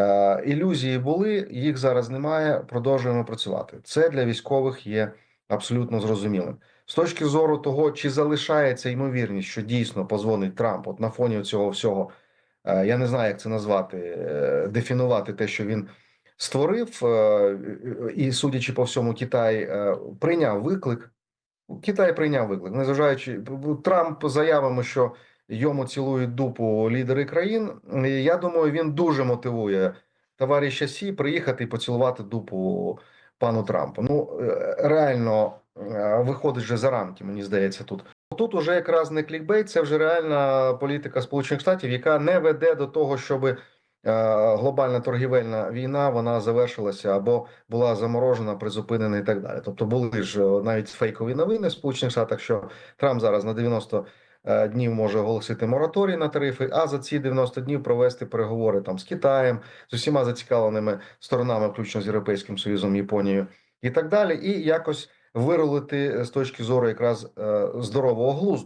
Е, ілюзії були, їх зараз немає. Продовжуємо працювати. Це для військових є абсолютно зрозумілим. З точки зору того, чи залишається ймовірність, що дійсно позвонить Трамп, от на фоні цього всього, е, я не знаю, як це назвати, е, дефінувати те, що він створив, і судячи по всьому, Китай прийняв виклик. Китай прийняв виклик, незважаючи Трамп заявами, що йому цілують дупу лідери країн. Я думаю, він дуже мотивує товариша Сі приїхати і поцілувати дупу пану Трампу. Ну е, реально е, виходить вже за рамки, мені здається, тут. Тут уже якраз не клікбейт, це вже реальна політика Сполучених Штатів, яка не веде до того, щоб е, глобальна торгівельна війна вона завершилася або була заморожена, призупинена і так далі. Тобто були ж навіть фейкові новини в Сполучених Штатах, що Трамп зараз на 90 е, днів може оголосити мораторій на тарифи, а за ці 90 днів провести переговори там з Китаєм, з усіма зацікавленими сторонами, включно з Європейським Союзом, Японією і так далі, і якось вирулити з точки зору якраз е, здорового глузду.